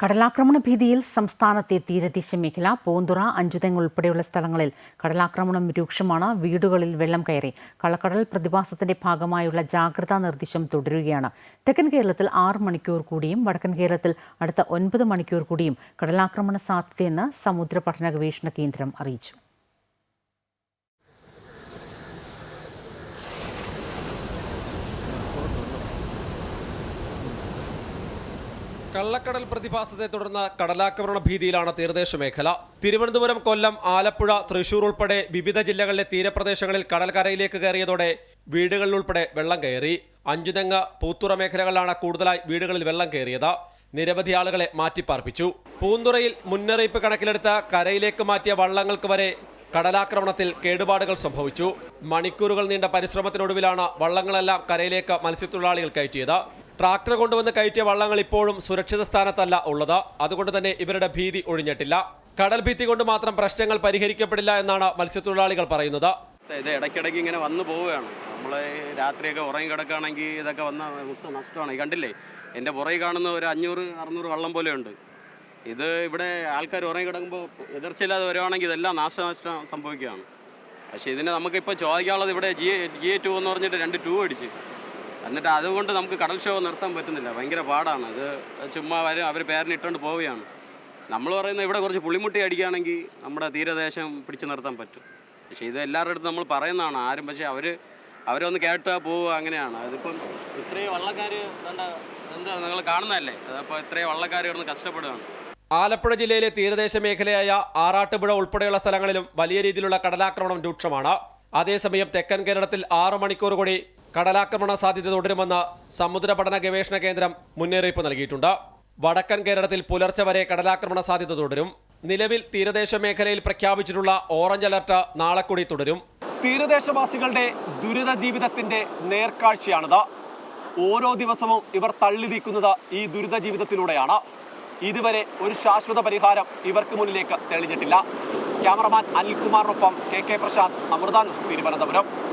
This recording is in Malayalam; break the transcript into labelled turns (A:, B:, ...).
A: കടലാക്രമണ ഭീതിയിൽ സംസ്ഥാനത്തെ തീരദേശ മേഖല പൂന്തുറ അഞ്ചുതെങ്ങ് ഉൾപ്പെടെയുള്ള സ്ഥലങ്ങളിൽ കടലാക്രമണം രൂക്ഷമാണ്. വീടുകളിൽ വെള്ളം കയറി കള്ളക്കടൽ പ്രതിഭാസത്തിന്റെ ഭാഗമായുള്ള ജാഗ്രതാ നിർദ്ദേശം തുടരുകയാണ്. തെക്കൻ കേരളത്തിൽ ആറ് മണിക്കൂർ കൂടിയും വടക്കൻ കേരളത്തിൽ അടുത്ത ഒൻപത് മണിക്കൂർ കൂടിയും കടലാക്രമണ സാധ്യതയെന്ന് സമുദ്ര പഠന ഗവേഷണ കേന്ദ്രം അറിയിച്ചു.
B: കള്ളക്കടൽ പ്രതിഭാസത്തെ തുടർന്ന് കടലാക്രമണ ഭീതിയിലാണ് തീരദേശ മേഖല തിരുവനന്തപുരം കൊല്ലം ആലപ്പുഴ തൃശൂർ ഉൾപ്പെടെ വിവിധ ജില്ലകളിലെ തീരപ്രദേശങ്ങളിൽ കടൽക്കരയിലേക്ക് കയറിയതോടെ വീടുകളിൽ ഉൾപ്പെടെ വെള്ളം കയറി. അഞ്ചുതെങ്ങ് പൂത്തുറ മേഖലകളിലാണ് കൂടുതലായി വീടുകളിൽ വെള്ളം കയറിയത്. നിരവധി ആളുകളെ മാറ്റിപ്പാർപ്പിച്ചു. പൂന്തുറയിൽ മുന്നറിയിപ്പ് കണക്കിലെടുത്ത് കരയിലേക്ക് മാറ്റിയ വള്ളങ്ങൾക്ക് വരെ കടലാക്രമണത്തിൽ കേടുപാടുകൾ സംഭവിച്ചു. മണിക്കൂറുകൾ നീണ്ട പരിശ്രമത്തിനൊടുവിലാണ് വള്ളങ്ങളെല്ലാം കരയിലേക്ക് മത്സ്യത്തൊഴിലാളികൾ കയറ്റിയത്. ട്രാക്ടർ കൊണ്ടുവന്ന് കയറ്റിയ വള്ളങ്ങൾ ഇപ്പോഴും സുരക്ഷിത സ്ഥാനത്തല്ല ഉള്ളത്. അതുകൊണ്ട് തന്നെ ഇവരുടെ ഭീതി ഒഴിഞ്ഞിട്ടില്ല. കടൽ ഭീതി കൊണ്ട് മാത്രം പ്രശ്നങ്ങൾ പരിഹരിക്കപ്പെടില്ല എന്നാണ് മത്സ്യത്തൊഴിലാളികൾ പറയുന്നത്.
C: ഇത് ഇടയ്ക്കിടയ്ക്ക് ഇങ്ങനെ വന്നു പോവുകയാണ്. നമ്മൾ രാത്രിയൊക്കെ ഉറങ്ങി കിടക്കുകയാണെങ്കിൽ ഇതൊക്കെ വന്ന നഷ്ടമാണ്. കണ്ടില്ലേ? എന്റെ പുറകിൽ കാണുന്ന ഒരു അഞ്ഞൂറ് അറുന്നൂറ് വള്ളം പോലെയുണ്ട്. ഇത് ഇവിടെ ആൾക്കാർ ഉറങ്ങി കിടക്കുമ്പോൾ എതിർച്ചയില്ലാതെ വരുവാണെങ്കിൽ ഇതെല്ലാം നാശനഷ്ടം സംഭവിക്കുകയാണ്. പക്ഷേ ഇതിന് നമുക്കിപ്പോൾ ചോദിക്കാനുള്ളത് ഇവിടെ ജി ജി ടു എന്ന് പറഞ്ഞിട്ട് രണ്ട് ടൂ അടിച്ച്. എന്നിട്ട് അതുകൊണ്ട് നമുക്ക് കടൽ ഷോ നിർത്താൻ പറ്റുന്നില്ല. ഭയങ്കര പാടാണ്. അത് ചുമ്മാ വരും അവർ പേരിനിട്ടുകൊണ്ട് പോവുകയാണ്. നമ്മൾ പറയുന്നത് ഇവിടെ കുറച്ച് പുളിമുട്ടി അടിക്കുകയാണെങ്കിൽ നമ്മുടെ തീരദേശം പിടിച്ചു നിർത്താൻ പറ്റും. പക്ഷേ ഇത് എല്ലാവരുടെ അടുത്ത് നമ്മൾ പറയുന്നതാണ്. ആരും പക്ഷേ അവർ അവരൊന്ന് കേട്ടാൽ പോവുക അങ്ങനെയാണ്. അതിപ്പം ഇത്രയും വള്ളക്കാർ എന്താ നിങ്ങൾ കാണുന്നതല്ലേ? അതപ്പോൾ ഇത്രയും വള്ളക്കാർ കിടന്ന് കഷ്ടപ്പെടുകയാണ്.
B: ആലപ്പുഴ ജില്ലയിലെ തീരദേശ മേഖലയായ ആറാട്ടുപുഴ ഉൾപ്പെടെയുള്ള സ്ഥലങ്ങളിലും വലിയ രീതിയിലുള്ള കടലാക്രമണം രൂക്ഷമാണ്. അതേസമയം തെക്കൻ കേരളത്തിൽ ആറു മണിക്കൂർ കൂടി കടലാക്രമണ സാധ്യത തുടരുമെന്ന് സമുദ്ര പഠന ഗവേഷണ കേന്ദ്രം മുന്നറിയിപ്പ് നൽകിയിട്ടുണ്ട്. വടക്കൻ കേരളത്തിൽ പുലർച്ചെ വരെ കടലാക്രമണ സാധ്യത തുടരും. നിലവിൽ തീരദേശ മേഖലയിൽ പ്രഖ്യാപിച്ചിട്ടുള്ള ഓറഞ്ച് അലർട്ട് നാളെ കൂടി തുടരും.
D: തീരദേശവാസികളുടെ ദുരിത ജീവിതത്തിന്റെ നേർക്കാഴ്ചയാണിത്. ഓരോ ദിവസവും ഇവർ തള്ളി നീക്കുന്നത് ഈ ദുരിത ജീവിതത്തിലൂടെയാണ്. ഇതുവരെ ഒരു ശാശ്വത പരിഹാരം ഇവർക്ക് മുന്നിലേക്ക് തെളിഞ്ഞിട്ടില്ല. ക്യാമറമാൻ അനിൽകുമാറിനൊപ്പം കെ കെ പ്രശാന്ത് അമൃതാനുസ് തിരുവനന്തപുരം.